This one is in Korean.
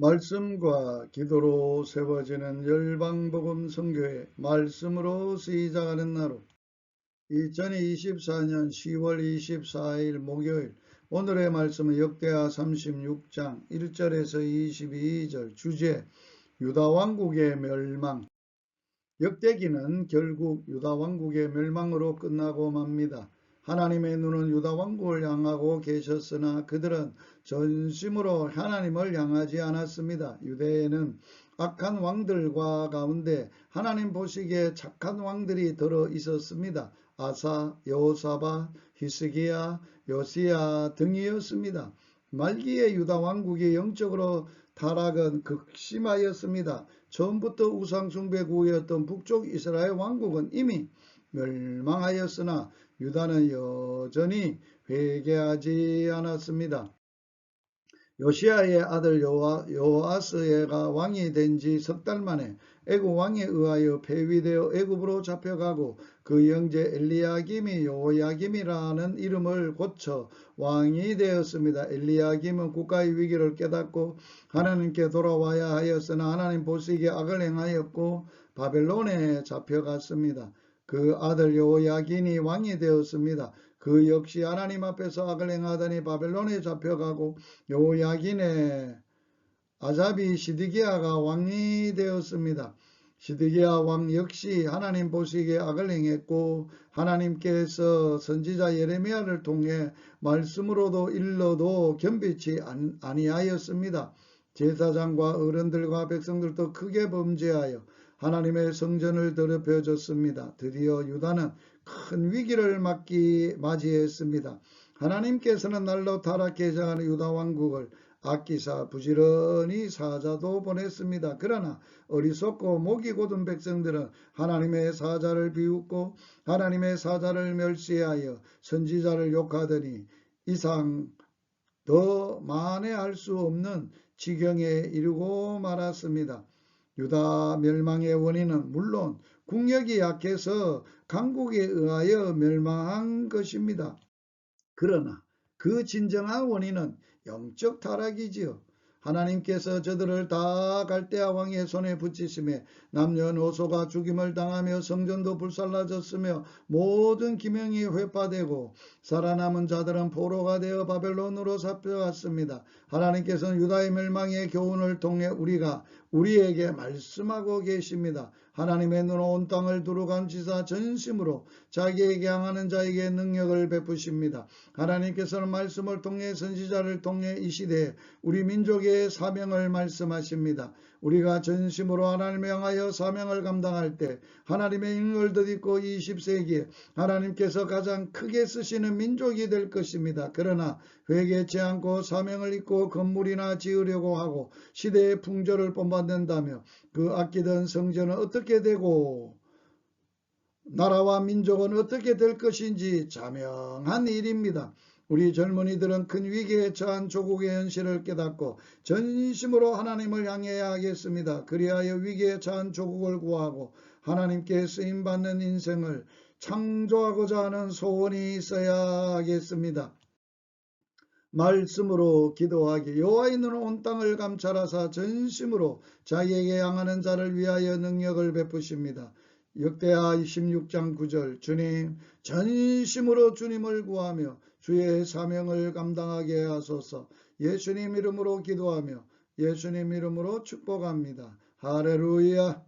말씀과 기도로 세워지는 열방복음 선교회 말씀으로 시작하는 나로 2024년 10월 24일 목요일 오늘의 말씀은 역대하 36장 1절에서 22절 주제 유다왕국의 멸망 역대기는 결국 유다왕국의 멸망으로 끝나고 맙니다. 하나님의 눈은 유다 왕국을 향하고 계셨으나 그들은 전심으로 하나님을 향하지 않았습니다. 유대에는 악한 왕들과 가운데 하나님 보시기에 착한 왕들이 들어 있었습니다. 아사, 여호사바, 히스기야, 요시야 등이었습니다. 말기의 유다 왕국이 영적으로 타락은 극심하였습니다. 처음부터 우상숭배국이었던 북쪽 이스라엘 왕국은 이미 멸망하였으나 유다는 여전히 회개하지 않았습니다. 요시아의 아들 요아, 요아스가 왕이 된 지 석 달 만에 애굽 왕에 의하여 폐위되어 애굽으로 잡혀가고 그 형제 엘리야김이 요야김이라는 이름을 고쳐 왕이 되었습니다. 엘리야김은 국가의 위기를 깨닫고 하나님께 돌아와야 하였으나 하나님 보시기에 악을 행하였고 바벨론에 잡혀갔습니다. 그 아들 요야긴이 왕이 되었습니다. 그 역시 하나님 앞에서 악을 행하더니 바벨론에 잡혀가고 요야긴의 아자비 시드기야가 왕이 되었습니다. 시드기야 왕 역시 하나님 보시기에 악을 행했고 하나님께서 선지자 예레미야를 통해 말씀으로도 일러도 겸비치 아니하였습니다. 제사장과 어른들과 백성들도 크게 범죄하여 하나님의 성전을 더럽혀 줬습니다. 드디어 유다는 큰 위기를 맞기 맞이했습니다. 하나님께서는 날로 타락해 자하는 유다 왕국을 아끼사 부지런히 사자도 보냈습니다. 그러나 어리석고 목이 곧은 백성들은 하나님의 사자를 비웃고 하나님의 사자를 멸시하여 선지자를 욕하더니 이상 더 만회할 수 없는 지경에 이르고 말았습니다. 유다 멸망의 원인은 물론 국력이 약해서 강국에 의하여 멸망한 것입니다. 그러나 그 진정한 원인은 영적 타락이지요. 하나님께서 저들을 다 갈대아 왕의 손에 붙이심에 남녀노소가 죽임을 당하며 성전도 불살라졌으며 모든 기명이 회파되고 살아남은 자들은 포로가 되어 바벨론으로 잡혀갔습니다. 하나님께서는 유다의 멸망의 교훈을 통해 우리가 우리에게 말씀하고 계십니다. 하나님의 눈은 온 땅을 두루감지사 전심으로 자기에게 향하는 자에게 능력을 베푸십니다. 하나님께서는 말씀을 통해 선지자를 통해 이 시대에 우리 민족의 사명을 말씀하십니다. 우리가 전심으로 하나님을 향하여 사명을 감당할 때 하나님의 인을 덧입고 20세기에 하나님께서 가장 크게 쓰시는 민족이 될 것입니다. 그러나 회개치 않고 사명을 잊고 건물이나 지으려고 하고 시대의 풍조를 본받 는다며 그 아끼던 성전은 어떻게 되고 나라와 민족은 어떻게 될 것인지 자명한 일입니다. 우리 젊은이들은 큰 위기에 처한 조국의 현실을 깨닫고 전심으로 하나님을 향해야 하겠습니다. 그리하여 위기에 처한 조국을 구하고 하나님께 쓰임받는 인생을 창조하고자 하는 소원이 있어야 하겠습니다. 말씀으로 기도하기 여호와의 눈은 온 땅을 감찰하사 전심으로 자기에게 향하는 자를 위하여 능력을 베푸십니다. 역대하 26장 9절 주님 전심으로 주님을 구하며 주의 사명을 감당하게 하소서 예수님 이름으로 기도하며 예수님 이름으로 축복합니다. 하레루야